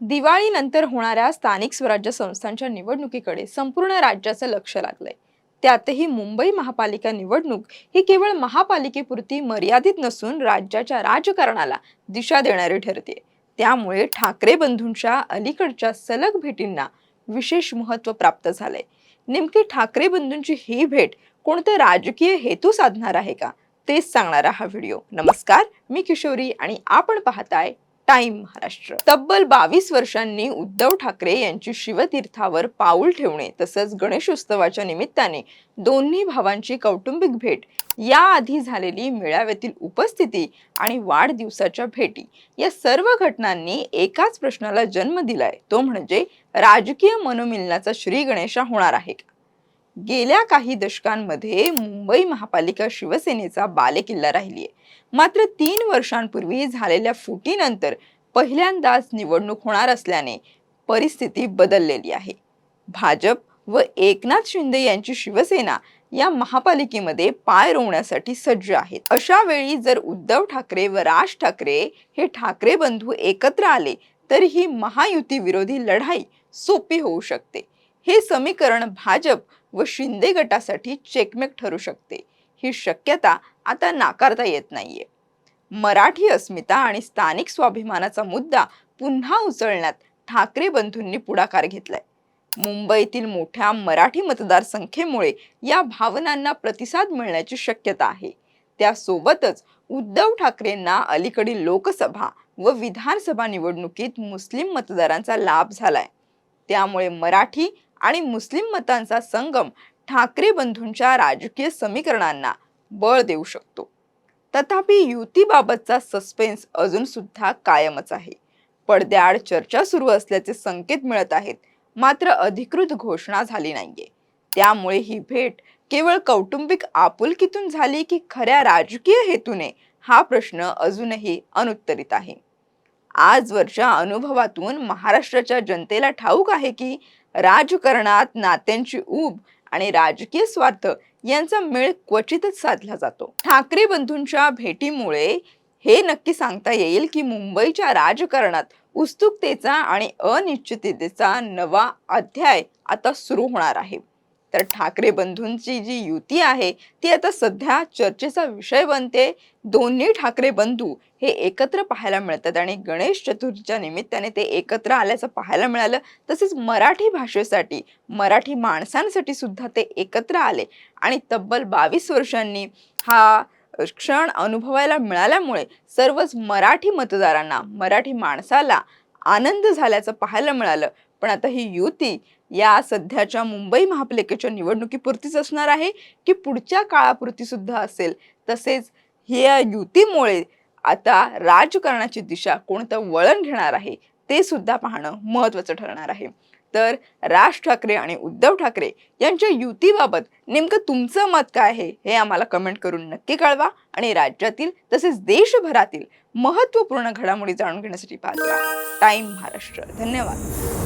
दिवाळीनंतर होणाऱ्या स्थानिक स्वराज्य संस्थांच्या निवडणुकीकडे संपूर्ण राज्याचं लक्ष लागलंय. त्यातही मुंबई महापालिका निवडणूक ही केवळ महापालिकेपुरती मर्यादित नसून राज्याच्या राजकारणाला दिशा देणारी ठरते. त्यामुळे ठाकरे बंधूंच्या अलीकडच्या सलग भेटींना विशेष महत्त्व प्राप्त झालंय. नेमकी ठाकरे बंधूंची ही भेट कोणते राजकीय हेतू साधणार आहे का? तेच सांगणारा हा व्हिडिओ. नमस्कार मी किशोरी आणि आपण पाहताय टाइम महाराष्ट्र. तब्बल बावीस वर्षांनी उद्धव ठाकरे यांची शिवतीर्थावर पाऊल ठेवणे तसंच गणेशोत्सवाच्या निमित्ताने दोन्ही भावांची कौटुंबिक भेट याआधी झालेली मेळाव्यातील उपस्थिती आणि वाढदिवसाच्या भेटी या सर्व घटनांनी एकाच प्रश्नाला जन्म दिलाय. तो म्हणजे राजकीय मनोमिलनाचा श्री गणेशा होणार आहे. का गेल्या काही दशकांमध्ये मुंबई महापालिका शिवसेनेचा बालेकिल्ला राहिली आहे मात्र तीन वर्षांपूर्वी झालेल्या फुटीनंतर पहिल्यांदाच निवडणूक होणार असल्याने परिस्थिती बदललेली आहे. भाजप व एकनाथ शिंदे यांची शिवसेना या महापालिकेमध्ये पाय रोवण्यासाठी सज्ज आहेत. अशा वेळी जर उद्धव ठाकरे व राज ठाकरे हे ठाकरे बंधू एकत्र आले तर ही महायुती विरोधी लढाई सोपी होऊ शकते. हे समीकरण भाजप व शिंदे गटासाठी चेकमेक ठरू शकते. ही शक्यता आता नाकारता येत नाहीये. मराठी अस्मिता आणि स्थानिक स्वाभिमानाचा मुद्दा पुन्हा उचलण्यात ठाकरे बंधूंनी पुढाकार घेतलाय. मुंबईतील मोठ्या मराठी मतदारसंख्येमुळे या भावनांना प्रतिसाद मिळण्याची शक्यता आहे. त्यासोबतच उद्धव ठाकरेंना अलीकडील लोकसभा व विधानसभा निवडणुकीत मुस्लिम मतदारांचा लाभ झालाय. त्यामुळे मराठी आणि मुस्लिम मतांचा संगम ठाकरे बंधूंच्या राजकीय समीकरणांना बळ देऊ शकतो. तथापि युतीबाबतचा सस्पेन्स अजून सुद्धा कायमच आहे. पडद्याआड चर्चा सुरू असल्याचे संकेत मिळत आहेत. मात्र अधिकृत घोषणा झाली नाहीये. त्यामुळे ही भेट केवळ कौटुंबिक आपुलकीतून झाली की खऱ्या राजकीय हेतूने? हा प्रश्न अजूनही अनुत्तरित आहे. आजवरच्या अनुभवातून महाराष्ट्राच्या जनतेला ठाऊक आहे की राजकारणात नात्यांची ऊब आणि राजकीय स्वार्थ यांचा मेळ क्वचितच साधला जातो. ठाकरे बंधूंच्या भेटीमुळे हे नक्की सांगता येईल की मुंबईच्या राजकारणात उत्सुकतेचा आणि अनिश्चिततेचा नवा अध्याय आता सुरू होणार आहे. तर ठाकरे बंधूंची जी युती आहे ती आता सध्या चर्चेचा विषय बनते. दोन्ही ठाकरे बंधू हे एकत्र पाहायला मिळतात आणि गणेश चतुर्थीच्या निमित्ताने ते एकत्र आल्याचं पाहायला मिळालं. तसेच मराठी भाषेसाठी मराठी माणसांसाठी सुद्धा ते एकत्र आले. आणि तब्बल बावीस वर्षांनी हा क्षण अनुभवायला मिळाल्यामुळे सर्वच मराठी मतदारांना मराठी माणसाला आनंद झाल्याचं पाहायला मिळालं. पण आता ही युती या सध्याच्या मुंबई महापालिकेच्या निवडणुकीपुरतीच असणार आहे की पुढच्या काळापुरती सुद्धा असेल? तसेच या युतीमुळे आता राजकारणाची दिशा कोणतं वळण घेणार आहे ते सुद्धा पाहणं महत्त्वाचं ठरणार आहे. तर राज ठाकरे आणि उद्धव ठाकरे यांच्या युतीबाबत नेमकं तुमचं मत काय आहे हे आम्हाला कमेंट करून नक्की कळवा आणि राज्यातील तसेच देशभरातील महत्त्वपूर्ण घडामोडी जाणून घेण्यासाठी पाहत राहा. टाइम महाराष्ट्र. धन्यवाद.